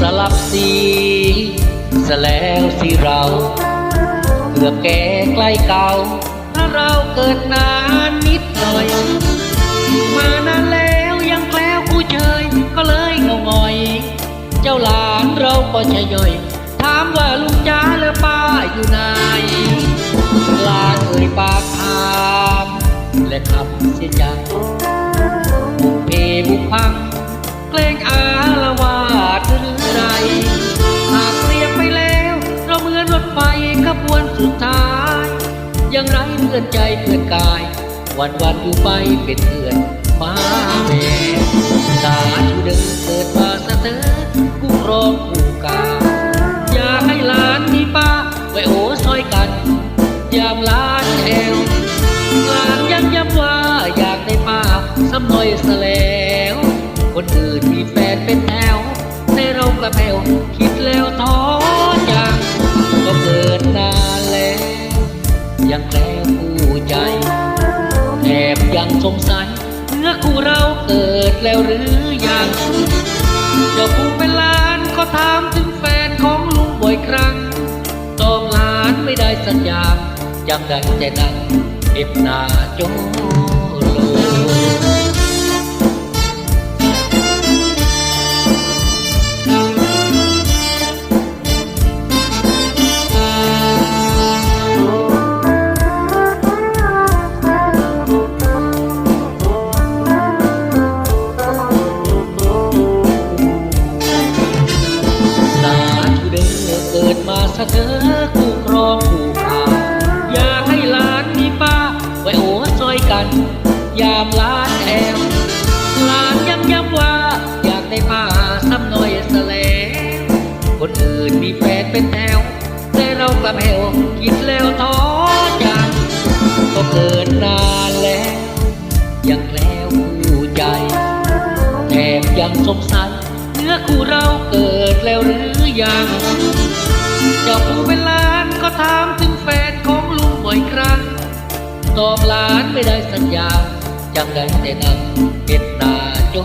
สลับสีแสลงสีเราเกือบแก่ใกล้เก่า ถ้าเราเกิดนานนิดหน่อย มานานแล้วยังแคล้วคู่เชยก็เลยเงางอย เจ้าหลานเราก็จะย่อย ถามว่าลุงจ้าและป้าอยู่ไหนลาเอ่ยปากถามและคำเสียใจบุกเพบุกพังเกรงอา ยังไรเพื่อนใจเพื่อนกาย วันวันอยู่ไปเป็นเพื่อนมาแม่สาธุเดินเกิดมาสะเตินกู้ครองคู่กา อยากให้หลานมีป้าไว้โอ้ซอยกัน ยามหลานแอวหลานยังย้ำว่าอยากได้ป้าซ้ำน่อยสแล้วคนอื่นมีแฟนเป็นแถวแต่เรากระแผวคิดแล้วท้อจังก็เกิดนา ยังแคล้วผู้ใจแอบยังสงสัยเนื้อคู่เราเกิดแล้วหรือยังเจ้าผู้เป็นหลานก็ถามถึงแฟนของลุงบ่อยครั้งตอบหลานไม่ได้สัญญาจำได้แต่นั่งเอ็บหน้าจง กิดมาสะเธอคู่ครองคู่ขาอยากให้หลานมีป้า ไว้โอ้ซอยกัน ยามหลานแอวหลานย้ำย้ำว่า อยากได้ป้าซ้ำหน่อยสแล้วคนอื่นมีแฟนเป็นแถวแต่เรากลับแหวคิดแล้วท้อจังก็เกิดนานแล้วยังแคล้วผู้ใจแอบยังสงสัยเนื้อคู่เราเกิดแล้วหรือยัง จ้าผู้เป็นหลานก็ถามถึงแฟนของลุงบ่อยครั้ง ตอบหลานไม่ได้สัญญาจำได้แต่นั่งเห็นหน้าโจ